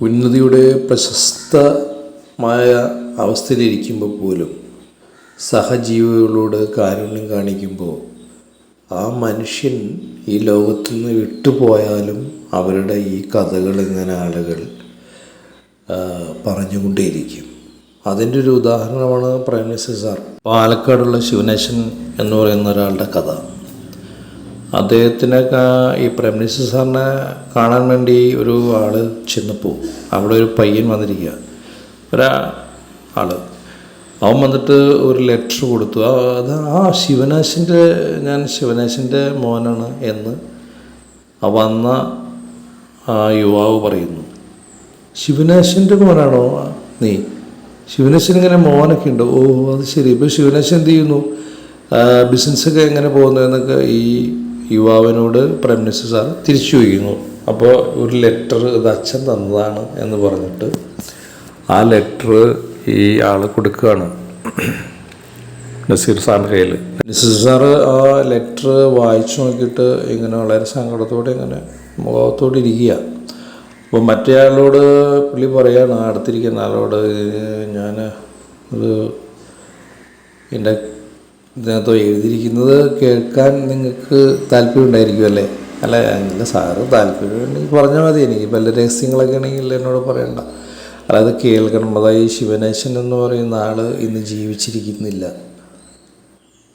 ഉന്നതിയുടെ പ്രശസ്തമായ അവസ്ഥയിലിരിക്കുമ്പോൾ പോലും സഹജീവികളോട് കാരുണ്യം കാണിക്കുമ്പോൾ ആ മനുഷ്യൻ ഈ ലോകത്തു നിന്ന് വിട്ടുപോയാലും അവരുടെ ഈ കഥകൾ ഇങ്ങനെ ആളുകൾ പറഞ്ഞുകൊണ്ടേയിരിക്കും. അതിന്റെ ഒരു ഉദാഹരണമാണ് പ്രൈം സാർ. പാലക്കാടുള്ള ശിവനേശൻ എന്ന് പറയുന്ന ഒരാളുടെ കഥ. അദ്ദേഹത്തിനെ ഈ പ്രൈം മിനിസ്റ്റർ സാറിനെ കാണാൻ വേണ്ടി ഒരു ആൾ ചെന്നപ്പോൾ അവിടെ ഒരു പയ്യൻ വന്നിരിക്കുക ഒരാ ആൾ. അവൻ വന്നിട്ട് ഒരു ലെറ്റർ കൊടുത്തു. അത് ആ ശിവനാശിന്റെ ഞാൻ ശിവനാശിന്റെ മോനാണ് എന്ന് വന്ന ആ യുവാവ് പറയുന്നു. ശിവനാശിന്റെ മോനാണോ നീ? ശിവനാശൻ ഇങ്ങനെ മോനൊക്കെ ഉണ്ട്. ഓ അത് ശരി. ഇപ്പോൾ ശിവനാശൻ എന്ത് ചെയ്യുന്നു? ബിസിനസ്സൊക്കെ എങ്ങനെ പോകുന്നു എന്നൊക്കെ ഈ യുവാവിനോട് പ്രൈം സാർ തിരിച്ചു വയ്ക്കുന്നു അപ്പോൾ ഒരു ലെറ്റർ ഇത് അച്ഛൻ തന്നതാണ് എന്ന് പറഞ്ഞിട്ട് ആ ലെറ്റർ ഈ ആൾ കൊടുക്കുകയാണ്. നസീർ സാറിന്റെ കയ്യിൽ നസീർ സാറ് ആ ലെറ്റർ വായിച്ചു നോക്കിയിട്ട് ഇങ്ങനെ വളരെ സങ്കടത്തോടെ ഇങ്ങനെ മുഖത്തോടെ ഇരിക്കുക. അപ്പോൾ മറ്റേ ആളോട് പുള്ളി പറയാണ് അടുത്തിരിക്കുന്ന ആളോട് ഞാൻ ഇത് എന്റെ ഇതിനകത്ത് എഴുതിയിരിക്കുന്നത് കേൾക്കാൻ നിങ്ങൾക്ക് താല്പര്യം ഉണ്ടായിരിക്കും അല്ലേ അല്ല സാറ് താല്പര്യം പറഞ്ഞാൽ മതി. എനിക്ക് വല്ല രഹസ്യങ്ങളൊക്കെ ആണെങ്കിൽ എന്നോട് പറയണ്ട. അതായത് കേൾക്കണം അതായത് ശിവനേശൻ എന്ന് പറയുന്ന ആൾ ഇന്ന് ജീവിച്ചിരിക്കുന്നില്ല.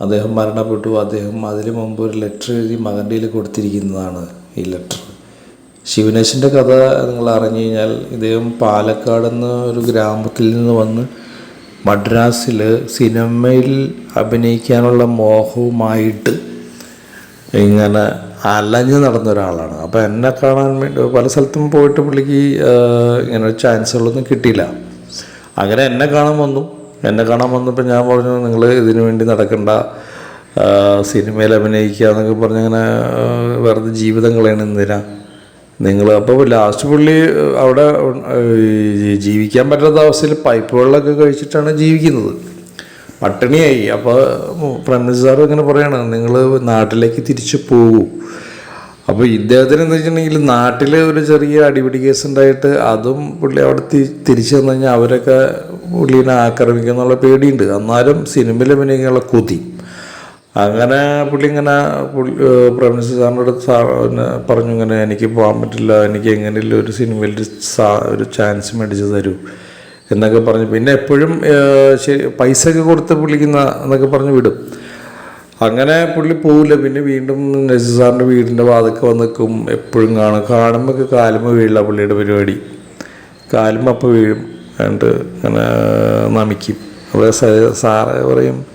അദ്ദേഹം മരണപ്പെട്ടു. അദ്ദേഹം അതിന് മുമ്പ് ഒരു ലെറ്റർ എഴുതി മകന്റെ കൊടുത്തിരിക്കുന്നതാണ് ഈ ലെറ്റർ. ശിവനേശന്റെ കഥ നിങ്ങൾ അറിഞ്ഞു കഴിഞ്ഞാൽ ഇദ്ദേഹം പാലക്കാട് എന്ന ഒരു ഗ്രാമത്തിൽ നിന്ന് വന്ന് മദ്രാസിൽ സിനിമയിൽ അഭിനയിക്കാനുള്ള മോഹവുമായിട്ട് ഇങ്ങനെ അലഞ്ഞു നടന്ന ഒരാളാണ്. അപ്പോൾ എന്നെ കാണാൻ വേണ്ടി പല സ്ഥലത്തും പോയിട്ട് പുള്ളിക്ക് ഇങ്ങനെ ചാൻസുകളൊന്നും കിട്ടിയില്ല. അങ്ങനെ എന്നെ കാണാൻ വന്നു. എന്നെ കാണാൻ വന്നപ്പോൾ ഞാൻ പറഞ്ഞു നിങ്ങൾ ഇതിനു വേണ്ടി നടക്കേണ്ട. സിനിമയിൽ അഭിനയിക്കുക എന്നൊക്കെ പറഞ്ഞ് അങ്ങനെ ആ, വെറുതെ ജീവിതം കളയണം എന്തിനാ നിങ്ങൾ അപ്പോൾ ലാസ്റ്റ് പുള്ളി അവിടെ ജീവിക്കാൻ പറ്റാത്ത അവസ്ഥയിൽ പൈപ്പ് വെള്ളമൊക്കെ കഴിച്ചിട്ടാണ് ജീവിക്കുന്നത്. പട്ടിണിയായി. അപ്പോൾ പ്രൈം സാർ ഇങ്ങനെ പറയാണ് നിങ്ങൾ നാട്ടിലേക്ക് തിരിച്ചു പോകൂ. അപ്പോൾ ഇദ്ദേഹത്തിന് എന്താ വെച്ചിട്ടുണ്ടെങ്കിൽ നാട്ടിൽ ഒരു ചെറിയ അടിപിടി കേസ് ഉണ്ടായിട്ട് അതും പുള്ളി അവിടെ തിരിച്ചു വന്നു കഴിഞ്ഞാൽ അവരൊക്കെ പുള്ളീനെ ആക്രമിക്കും എന്നുള്ള പേടിയുണ്ട്. എന്നാലും സിനിമയിൽ അഭിനയിക്കാനുള്ള കൊതി. അങ്ങനെ പുള്ളി ഇങ്ങനെ പുള്ളി സാറിന്റെ അടുത്ത് സാർ പറഞ്ഞു ഇങ്ങനെ എനിക്ക് പോകാൻ പറ്റില്ല എനിക്ക് എങ്ങനെയുള്ള ഒരു സിനിമയിൽ സാ ഒരു ചാൻസ് മേടിച്ച് തരൂ എന്നൊക്കെ പറഞ്ഞു. പിന്നെ എപ്പോഴും ശരി പൈസ ഒക്കെ കൊടുത്ത് പുള്ളിക്കുന്ന എന്നൊക്കെ പറഞ്ഞ് വിടും. അങ്ങനെ പുള്ളി പോവില്ല. പിന്നെ വീണ്ടും നസീർ സാറിന്റെ വീടിന്റെ വാതൊക്കെ വന്ന് നിൽക്കും. എപ്പോഴും കാണും. കാണുമ്പോൾ കാലുമ്പ് വീഴില്ല പുള്ളിയുടെ പരിപാടി. കാലുമ്പോൾ അപ്പോൾ വീഴും. അങ്ങനെ നമിക്കും. അപ്പോൾ സാറ് പറയും "ഏ,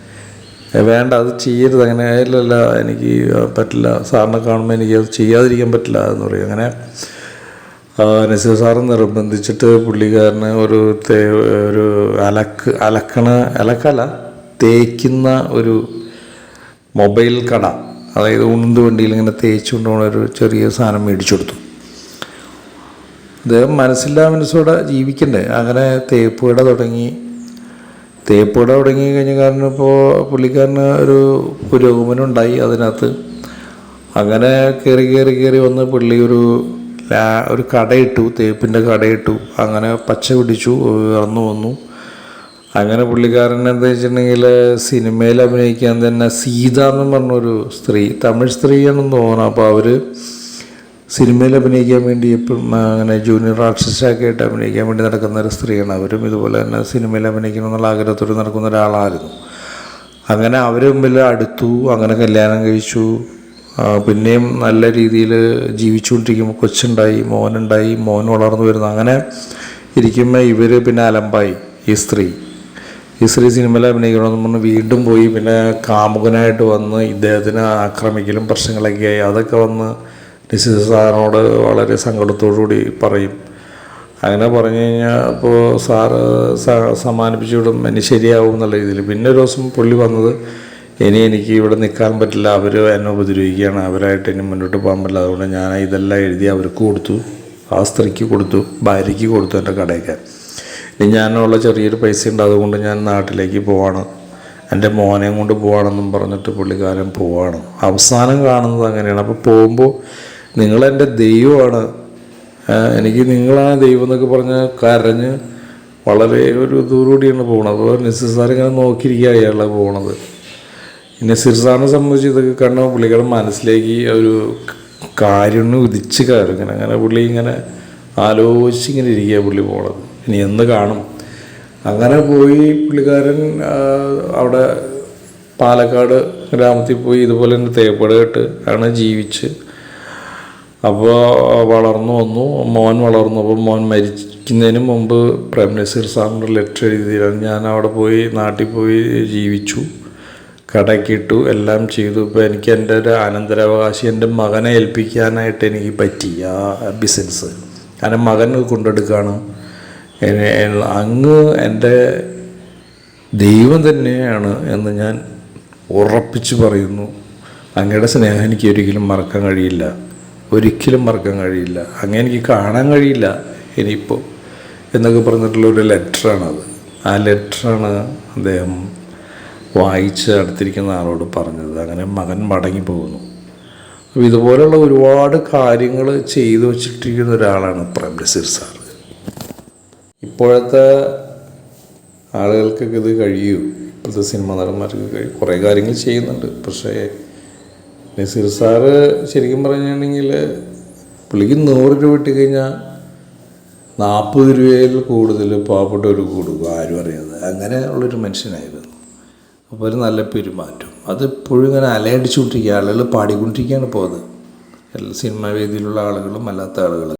വേണ്ട അത് ചെയ്യരുത്. അങ്ങനെ ഇല്ലല്ല എനിക്ക് പറ്റില്ല. സാറിനെ കാണുമ്പോൾ എനിക്ക് അത് ചെയ്യാതിരിക്കാൻ പറ്റില്ല എന്ന് പറയും. അങ്ങനെ നസീർ സാറ് നിർബന്ധിച്ചിട്ട് പുള്ളിക്കാരന് ഒരു തേ ഒരു അലക്ക് അലക്കണ അലക്കല തേക്കുന്ന ഒരു മൊബൈൽ കട അതായത് ഉണ്ട് വണ്ടിയിൽ ഇങ്ങനെ തേച്ച് കൊണ്ടുപോകുന്ന ഒരു ചെറിയ സാധനം മേടിച്ചു കൊടുത്തു അദ്ദേഹം മനസ്സില്ലാ മനസ്സോടെ ജീവിക്കണ്ടേ? അങ്ങനെ തേപ്പ് കട തുടങ്ങി. തേപ്പ് കട തുടങ്ങി കഴിഞ്ഞ കാരണം ഇപ്പോൾ പുള്ളിക്കാരന് ഒരു പുരോഗമനം ഉണ്ടായി അതിനകത്ത്. അങ്ങനെ കയറി കയറി കയറി വന്ന് പുള്ളി ഒരു ലാ- ഒരു കടയിട്ടു തേപ്പിന്റെ കടയിട്ടു. അങ്ങനെ പച്ച പിടിച്ചു ഇറന്നു വന്നു. അങ്ങനെ പുള്ളിക്കാരൻ എന്താ വെച്ചിട്ടുണ്ടെങ്കിൽ സിനിമയിൽ അഭിനയിക്കാൻ തന്നെ സീത എന്ന് പറഞ്ഞൊരു സ്ത്രീ തമിഴ് സ്ത്രീയാണെന്ന് തോന്നുന്നു. അപ്പോൾ അവർ സിനിമയിൽ അഭിനയിക്കാൻ വേണ്ടി എപ്പോഴും അങ്ങനെ ജൂനിയർ ആർട്ടിസ്റ്റൊക്കെ ആയിട്ട് അഭിനയിക്കാൻ വേണ്ടി നടക്കുന്ന ഒരു സ്ത്രീയാണ് അവരും. ഇതുപോലെ തന്നെ സിനിമയിൽ അഭിനയിക്കണമെന്നുള്ള ആഗ്രഹത്തോട് നടക്കുന്ന ഒരാളായിരുന്നു. അങ്ങനെ അവർ മുമ്പിൽ അടുത്തു അങ്ങനെ കല്യാണം കഴിച്ചു. പിന്നെയും നല്ല രീതിയിൽ ജീവിച്ചുകൊണ്ടിരിക്കുമ്പോൾ കൊച്ചുണ്ടായി മോനുണ്ടായി മോൻ വളർന്നു വരുന്നു. അങ്ങനെ ഇരിക്കുമ്പോൾ ഇവർ പിന്നെ അലമ്പായി ഈ സ്ത്രീ. ഈ സ്ത്രീ സിനിമയിൽ അഭിനയിക്കണമെന്ന് പറഞ്ഞ് വീണ്ടും പോയി. പിന്നെ കാമുകനായിട്ട് വന്ന് ഇദ്ദേഹത്തിനെ ആക്രമിക്കലും പ്രശ്നങ്ങളൊക്കെ ആയി. അതൊക്കെ വന്ന് നിശ്ചിത സാറിനോട് വളരെ സങ്കടത്തോടുകൂടി പറയും. അങ്ങനെ പറഞ്ഞു കഴിഞ്ഞാൽ അപ്പോൾ സാറ് സ- സമാനിപ്പിച്ചു വിടും. ഇനി ശരിയാവും എന്നുള്ള രീതിയിൽ. പിന്നെ ഒരു ദിവസം പുള്ളി വന്നത് ഇനി എനിക്ക് ഇവിടെ നിൽക്കാൻ പറ്റില്ല. അവർ എന്നെ ഉപദ്രവിക്കുകയാണ്. അവരായിട്ട് ഇനി മുന്നോട്ട് പോകാൻ പറ്റില്ല. അതുകൊണ്ട് ഞാൻ ഇതെല്ലാം എഴുതി അവർക്ക് കൊടുത്തു. ആ സ്ത്രീക്ക് കൊടുത്തു. ഭാര്യയ്ക്ക് കൊടുത്തു എന്റെ കടയൊക്കെ. ഇനി ഞാനുള്ള ചെറിയൊരു പൈസ ഉണ്ട്. അതുകൊണ്ട് ഞാൻ നാട്ടിലേക്ക് പോവാണ്. എന്റെ മോനെയും കൊണ്ട് പോവാണെന്നും പറഞ്ഞിട്ട് പുള്ളിക്കാരൻ പോവാണ്. അവസാനം കാണുന്നത് അങ്ങനെയാണ്. അപ്പോൾ പോകുമ്പോൾ നിങ്ങളെന്റെ ദൈവമാണ്. എനിക്ക് നിങ്ങളാ ദൈവം എന്നൊക്കെ പറഞ്ഞ് കരഞ്ഞ് വളരെ ഒരു ദൂരോടിയാണ് പോകുന്നത് അപ്പോൾ നസീർ സാർ ഇങ്ങനെ നോക്കിയിരിക്കുക അയാളെ പോകുന്നത് നസീർ സാറിനെ സംബന്ധിച്ച് ഇതൊക്കെ കണ്ട പുള്ളിക്കാരൻ മനസ്സിലേക്ക് ഒരു കാര്യം ഉദിച്ച് കയറും. ഇങ്ങനെ അങ്ങനെ പുള്ളി ഇങ്ങനെ ആലോചിച്ച് ഇങ്ങനെ ഇരിക്കുക പുള്ളി പോണത്. ഇനി എന്ന് കാണും. അങ്ങനെ പോയി പുള്ളിക്കാരൻ അവിടെ പാലക്കാട് ഗ്രാമത്തിൽ പോയി ഇതുപോലെ തന്നെ തേപ്പട് ആണ് ജീവിച്ച് അപ്പോൾ വളർന്നു വന്നു. മോൻ വളർന്നു അപ്പോൾ മോൻ മരിക്കുന്നതിന് മുമ്പ് പ്രേം നസീർ സാറിന്റെ ലെറ്റർ എഴുതിയാണ് ഞാൻ അവിടെ പോയി നാട്ടിൽ പോയി ജീവിച്ചു. കടക്കിട്ടു. എല്ലാം ചെയ്തു. ഇപ്പോൾ എനിക്ക് എന്റെ ഒരു അനന്തരാവകാശി എന്റെ മകനെ ഏൽപ്പിക്കാനായിട്ട് എനിക്ക് പറ്റി ആ ബിസിനസ് കാരണം മകൻ കൊണ്ടെടുക്കുകയാണ്. അങ്ങ് എന്റെ ദൈവം തന്നെയാണ് എന്ന് ഞാൻ ഉറപ്പിച്ച് പറയുന്നു. അങ്ങയുടെ സ്നേഹം എനിക്ക് ഒരിക്കലും മറക്കാൻ കഴിയില്ല. ഒരിക്കലും മറക്കാൻ കഴിയില്ല. അങ്ങനെ എനിക്ക് കാണാൻ കഴിയില്ല ഇനിയിപ്പോൾ എന്നൊക്കെ പറഞ്ഞിട്ടുള്ള ഒരു ലെറ്ററാണത്. ആ ലെറ്ററാണ് അദ്ദേഹം വായിച്ച് അടുത്തിരിക്കുന്ന ആളോട് പറഞ്ഞത്. അങ്ങനെ മകൻ മടങ്ങി പോകുന്നു. അപ്പോൾ ഇതുപോലുള്ള ഒരുപാട് കാര്യങ്ങൾ ചെയ്തു വച്ചിട്ടിരിക്കുന്ന ഒരാളാണ് പ്രേം നസീർ സാർ. ഇപ്പോഴത്തെ ആളുകൾക്കൊക്കെ ഇത് കഴിയൂ. ഇപ്പോഴത്തെ സിനിമാ നടന്മാർക്ക് കുറേ കാര്യങ്ങൾ ചെയ്യുന്നുണ്ട്. പക്ഷേ നസീർ സാറ് ശരിക്കും പറഞ്ഞാണെങ്കിൽ പുള്ളിക്ക് നൂറ് രൂപ ഇട്ട് കഴിഞ്ഞാൽ നാൽപ്പത് രൂപയിൽ കൂടുതൽ പാവപ്പെട്ടവർ കൊടുക്കും ആരും അറിയാതെ. അങ്ങനെ ഉള്ളൊരു മനുഷ്യനായിരുന്നു. അപ്പോൾ ഒരു നല്ല പെരുമാറ്റം. അതെപ്പോഴും ഇങ്ങനെ അലയടിച്ചുകൊണ്ടിരിക്കുക ആളുകൾ പാടിക്കൊണ്ടിരിക്കുകയാണ് പോകുന്നത് എല്ലാ സിനിമാ വേദിയിലുള്ള ആളുകളും അല്ലാത്ത ആളുകളും.